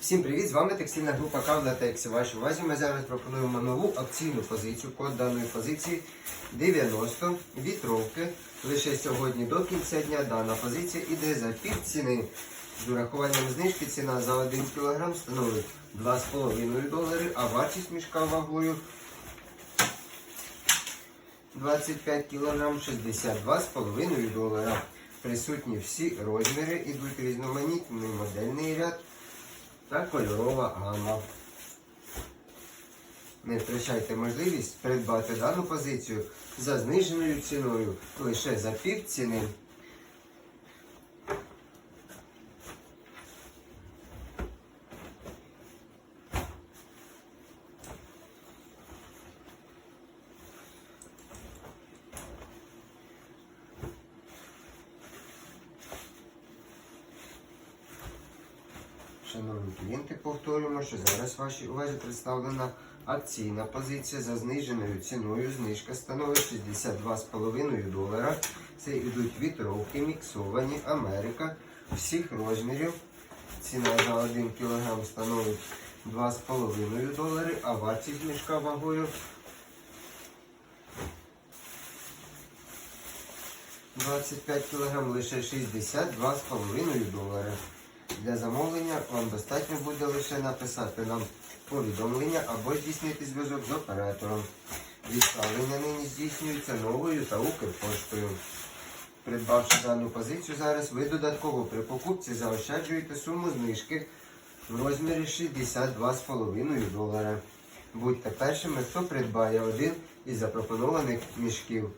Всім привіт! З вами текстильна група Кавла Тексі. Вашій увазі ми зараз пропонуємо нову акційну позицію. Код даної позиції 90 вітровки. Лише сьогодні до кінця дня дана позиція іде за пів ціни. З урахуванням знижки ціна за 1 кг становить 2,5 долари, а вартість мішка вагою 25 кг 62,5 долара. Присутні всі розміри, ідуть різноманітний модельний ряд та кольорова гама. Не втрачайте можливість придбати дану позицію за зниженою ціною лише за пів ціни. Шановні клієнти, повторюємо, що зараз вашій увазі представлена акційна позиція за зниженою ціною. Знижка становить 62,5 долара. Це йдуть вітровки, міксовані, Америка всіх розмірів. Ціна за 1 кг становить 2,5 долари, а вартість мішка вагою 25 кг лише 62,5 долари. Для замовлення вам достатньо буде лише написати нам повідомлення або здійснити зв'язок з оператором. Відправлення нині здійснюється новою та Укрпоштою. Придбавши дану позицію зараз, ви додатково при покупці заощаджуєте суму знижки в розмірі 62,5 долара. Будьте першими, хто придбає один із запропонованих мішків.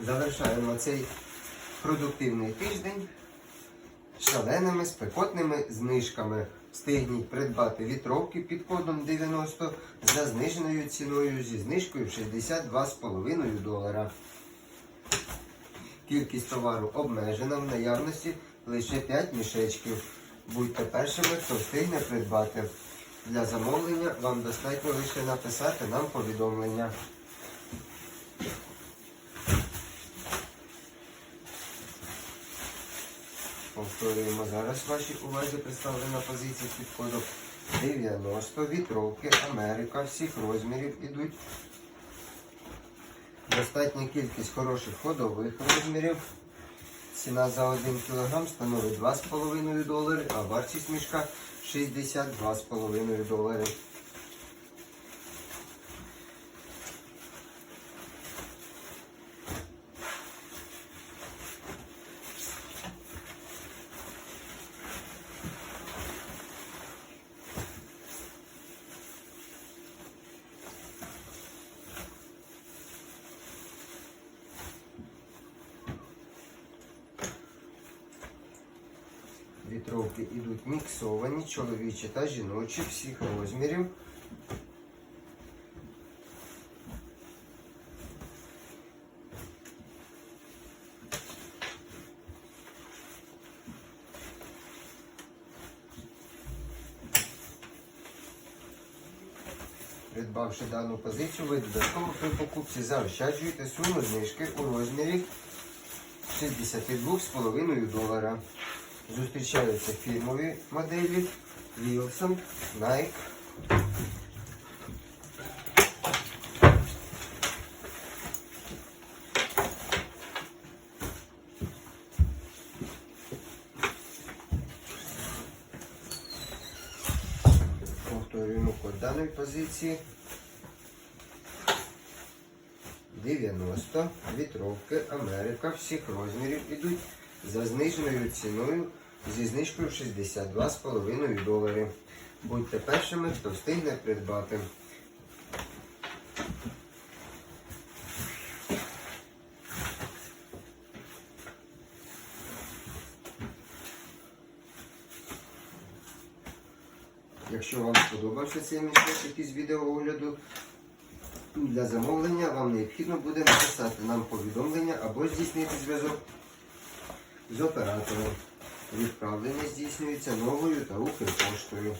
Завершаємо цей продуктивний тиждень шаленими спекотними знижками. Встигніть придбати вітровки під кодом 90 за зниженою ціною зі знижкою 62,5 долара. Кількість товару обмежена в наявності лише 5 мішечків. Будьте першими, хто встигне придбати. Для замовлення вам достатньо лише написати нам повідомлення. Повторюємо зараз вашій увазі представлена позиція під кодом 90 вітровки Америка всіх розмірів ідуть. Достатня кількість хороших ходових розмірів. Ціна за 1 кг становить 2,5 долари, а вартість мішка 62,5 долари. Вітровки йдуть міксовані, чоловічі та жіночі всіх розмірів. Придбавши дану позицію, ви додатково при покупці заощаджуєте суму знижки у розмірі 62,5 долара. Зустрічаються фірмові моделі Wilson, Nike. Повторюємо код даної позиції. 90 вітровки Америка всіх розмірів ідуть за зниженою ціною зі знижкою 62,5 доларів. Будьте першими, хто встигне придбати. Якщо вам сподобався цей мішочок із відеоогляду, для замовлення вам необхідно буде написати нам повідомлення або здійснити зв'язок з оператором. Відправлення здійснюється новою та Укрпоштою.